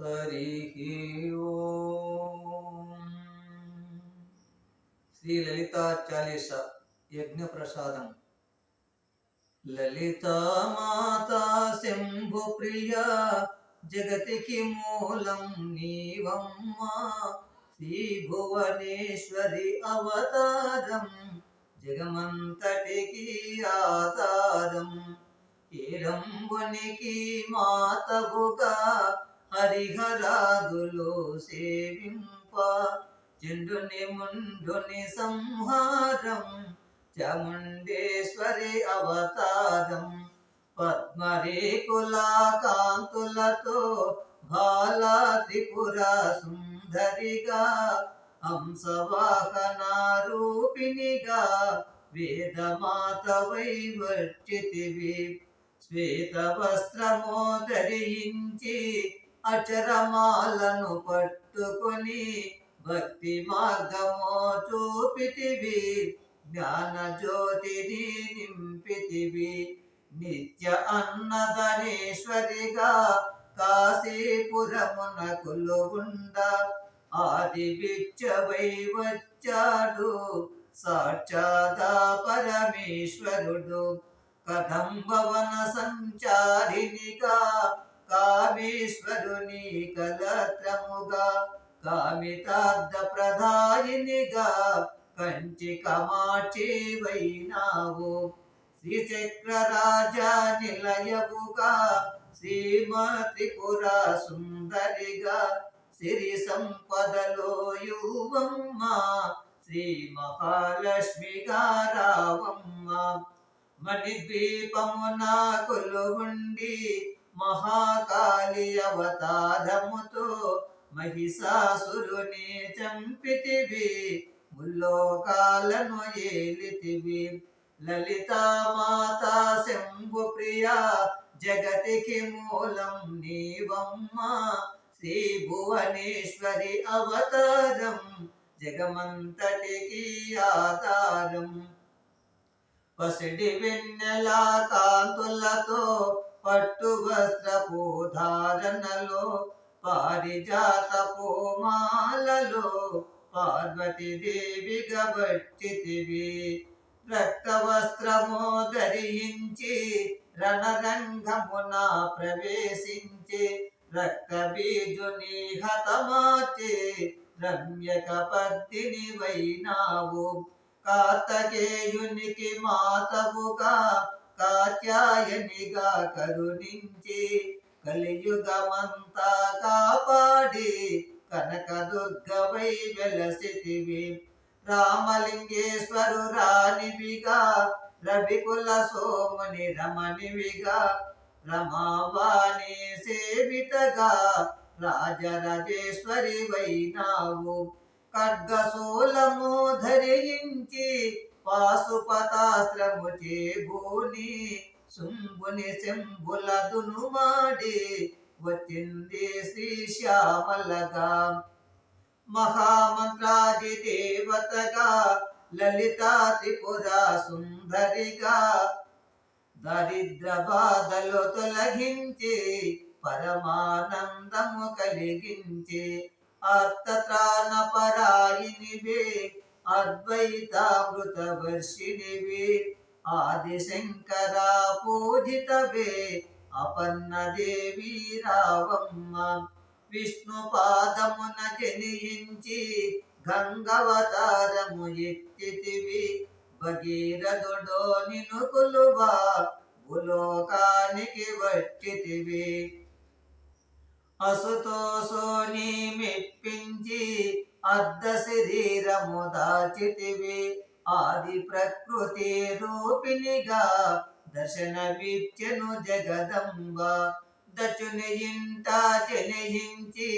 హరి శ్రీ లలితా చాలీస యజ్ఞ ప్రసాదం లలితా మాతా శంభు ప్రియ జగతికి మూలం నీవమ్మా. శ్రీ భువనేశ్వరి అవతారం జగమంతటికి ఆధారం. ఏలంబునికి మాతవుగా హరిహరాదులు సేవింప. చెండుని ముండుని సంహారం చముండేశ్వరి అవతారం. పద్మరేకుల కాంతులతో బాలా త్రిపుర సుందరిగా హంసవాహన రూపిణిగా వేదమాత వైవర్చితివి శ్వేత వస్త్రమో ధరించి అచరమాలను పట్టుకొని భక్తి మార్గము చూపితివి జ్ఞాన జ్యోతిని నింపితివి. నిత్య అన్నదనేశ్వరిగా కాశీపురమున కులుగుండ ఆది విచ్చవై వచ్చాడు. సాక్షాదా పరమేశ్వరుడు కదంబవన సంచారినిగా కామేశ్వరుని కలత్రముగా కామితార్థ ప్రధాయినిగా కంచి కమాక్షి వైనావు. శ్రీచక్ర రాజా నిలయముగా శ్రీమత్రిపుర సుందరిగా సిరి సంపదలో యువమ్మ శ్రీ మహాలక్ష్మిగా రావమ్మ. మణిద్వీపమున కొలువుండి మహాకాళి అవతారముతో మహిషాసురుని చంపితివి ముల్లోకాలను ఏలితివి. లలితా మాతా శంభు ప్రియా జగతికి మూలం నీవమ్మ. శ్రీ భువనేశ్వరి అవతారం జగమంతటికి ఆధారం. పసిడి వెన్నెలా కాంతులతో పట్టు వస్త్రపు ధారణలో పారిజాత పూమాలలో పార్వతీదేవి గబట్టితివి రక్త వస్త్రము ధరించి రణరంగమున ప్రవేశించి రక్త బీజుని హతమార్చి రమ్యక పద్దిని వైనావు. కార్తకేయునికి మాతవుగా కాత్యాయనిగా కరుణించి కలియుగమంతా కాపాడి కనకదుర్గవై వెలసితివి. రామలింగేశ్వరు రాణివిగా రవికుల సోముని రమణివిగా రమావాణి సేవితగా రాజరాజేశ్వరి వైనావు. ఖడ్గశూలము ధరించి పాశుపతాస్త్రము చేబూని శుంభుని శంభుల దునుమాడి వచ్చింది శ్రీ శ్యామలగా. మహామంత్రాది దేవతగా లలిత త్రిపుర సుందరిగా. దరిద్ర బాధలు తొలగించి పరమానందము కలిగించి అర్థత్రాణ పరాయినివే అద్వైతామృత వర్షిణివే ఆదిశంకర పూజితవే అపన్న దేవి రావమ్మ విష్ణు పాదమున జనించి గంగవతారము ఎత్తితివి భగీరథుడో నిను కొలువా భూలోకానికి వచ్చితివి అసుతోసోని మెప్పించి అర్ధ శరీరము దాచితివి ఆది ప్రకృతి రూపిణిగా దర్శనమిచ్చెను జగదంబ. దచుని ఇంట జనయించి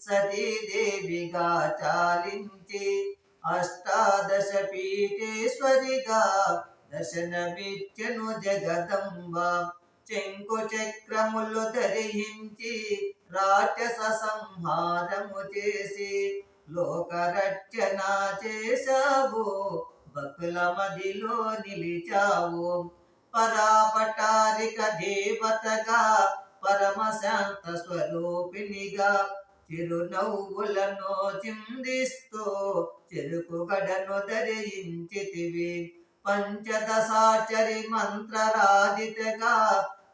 సతీదేవిగా చాలించి అష్టాదశ పీఠేశ్వరిగా దర్శనమిచ్చెను జగదంబ. చెంకు చక్రములు ధరించి రాక్షస సంహారము చేసి లోకరచనా చేశావు భక్తుల మదిలో నిలిచావు. పరాపటారిక దేవతగా పరమశాంత స్వరూపిణిగా చిరునవ్వులను చిందిస్తూ చెరుకు గడను ధరించితివి. పంచదశాచరి మంత్రరాజితగా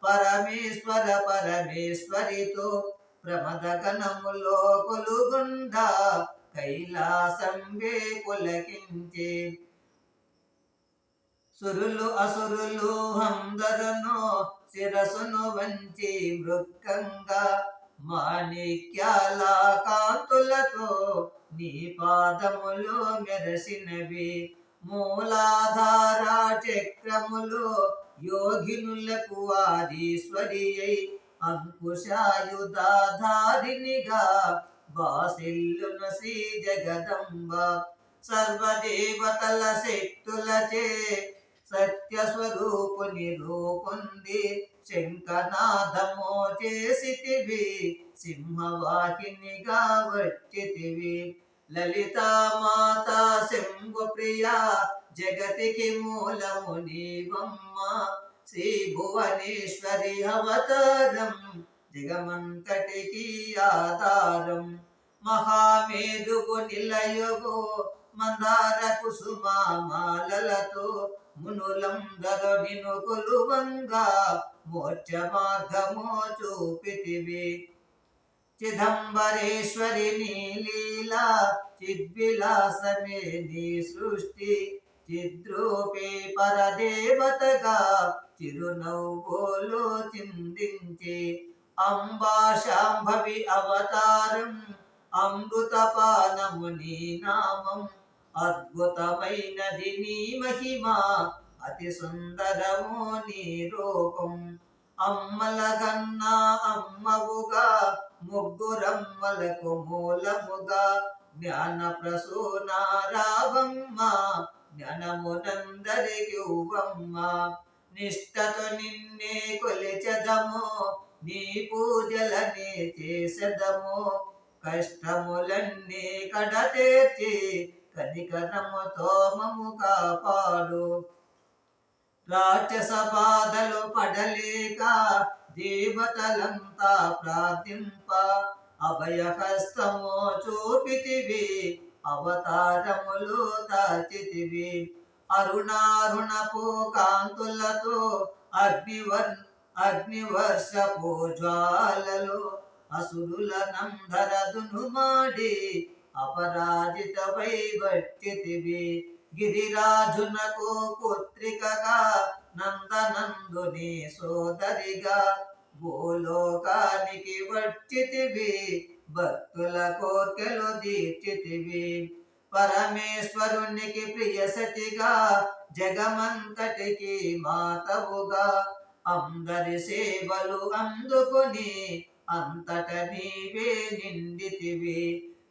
పరమేశ్వర పరమేశ్వరితో ప్రమద గణములో కొలుగుండా. కైలాసం వే పులకించే సురులు అసురులు హందరును శిరసును వంచి మృక్కంగా మాణిక్యాల కాంతులతో నీ పాదములు మెరసినవి. మూలాధార చక్రములు యోగినులకు ఆదీశ్వరి అయి బాసిల్లును శ్రీ జగదంబ. సర్వదేవతల శక్తులచే సత్య స్వరూపుని రూపొంది శంఖనాదమో చేసితివి సింహవాహినిగా వచ్చితివి. లలితా మాత శంభు ప్రియా జగతికి మూలము నీవమ్మ. శ్రీ భువనేశ్వరి అవతారం జగమంతటికి ఆధారం. మహామేధుకు నిలయగు మందార కుసుమాలతో మునులందరూ నిన్ను కొలువంగా మోక్ష మార్గము చూపితివి. చిదంబరేశ్వరి నీ లీలా చిద్విలాసమే నీ సృష్టి. చిద్రూపే పరదేవతగా చిరునవ్వులో చిందించి అంబా శాంభవి అవతారం అమృతపానము నీ నామం. అద్భుతమైనది నీ మహిమ అతి సుందరము నీ రూపం. అమ్మల కన్నా అమ్మవుగా ముగ్గురమ్మలకు మూలముగా. జ్ఞాన ప్రసూనారావమ్మ జ్ఞానమునందరికి ఉవ్వమ్మ నిష్టతో నిన్నే కొలిచదము నీ పూజలనే చేసెదము. కష్టములన్నీ కడతేర్చి కనికరముతో మము కాపాడు. రాక్షస బాధలు పడలేక దేవతలంతా ప్రార్థింప. అభయహస్తము చూపితివి అవతారములు దాచితివి. అరుణారుణపు కాంతులతో అగ్నివర్ణ అగ్నివర్షపు జ్వాలలు అసురుల నందరదును మాడి అపరాజితవై వచ్చితివి గిరిరాజునకు పుత్రికగా నందనందుని సోదరిగా భూలోకానికి వచ్చితివి. భక్తుల కోర్కెలు దీర్చితివి పరమేశ్వరునికి ప్రియసతిగా జగమంతటికి మాతవుగా అందరి సేవలు అందుకొని అంతట నీవే నిండితివి.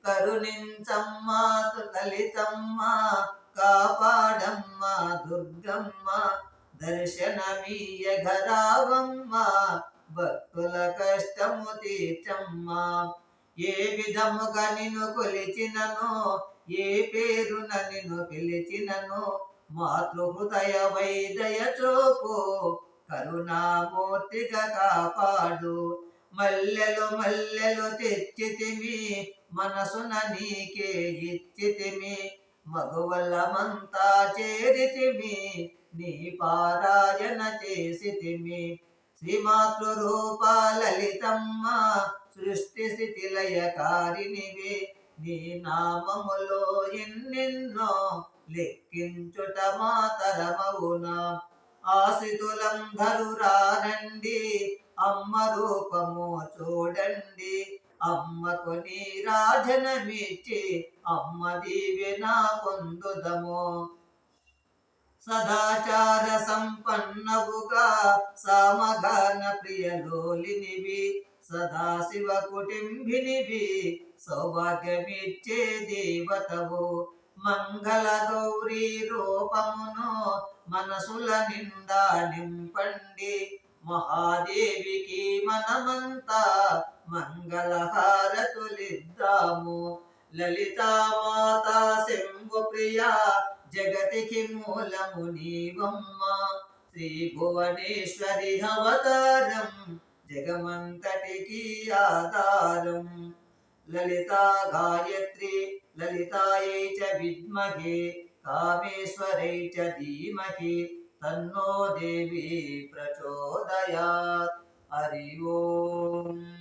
కరుణించమ్మా లలితమ్మ కాపాడమ్మా దుర్గమ్మ దర్శనమీయ ఘరావమ్మ భక్తుల కష్టము తీర్చమ్మ. ఏ విధముగా నిన్ను కొలిచినను ఏ పేరున నిన్ను పిలిచినను మాతృహృదయ వైదయ చూపు కరుణామూర్తిగా కాపాడు. మల్లెలు మల్లెలు తెచ్చితిమి మనసున నీకే ఇచ్చితిమి మగువలమంతా చేరితిమి నీ పారాయణ చేసితిమి. శ్రీమాతృ రూప లలితమ్మ సృష్టి స్థితి లయకారినివి నీ నామములో ఎన్నెన్నో లెక్కించుట మాతరమవునా ఆశితులం రారండి అమ్మ రూపము చూడండి. అమ్మకు నీ రాజనమిచ్చి అమ్మ దీవెన పొందుదము. సదాచార సంపన్నవుగా సామగాన ప్రియలోలినివి. సదాశివ కుటుంబినివి. సౌభాగ్యమిచ్చే దేవతవు. మంగళ గౌరీ రూపమును మనసుల నిండా నింపండి. మహాదేవికి మనమంతా మంగళహారతులిద్దాము. లలితామాత శంభు ప్రియ జగతికి మూలము నీవమ్మ. శ్రీ భువనేశ్వరి అవతారం జగమంతటికి ఆధారం. లలితా గాయత్రి లలితాయై చ విద్మహే. कामेश्वरै च धीमहि तन्नो देवी प्रचोदयात्। हरि ओम्।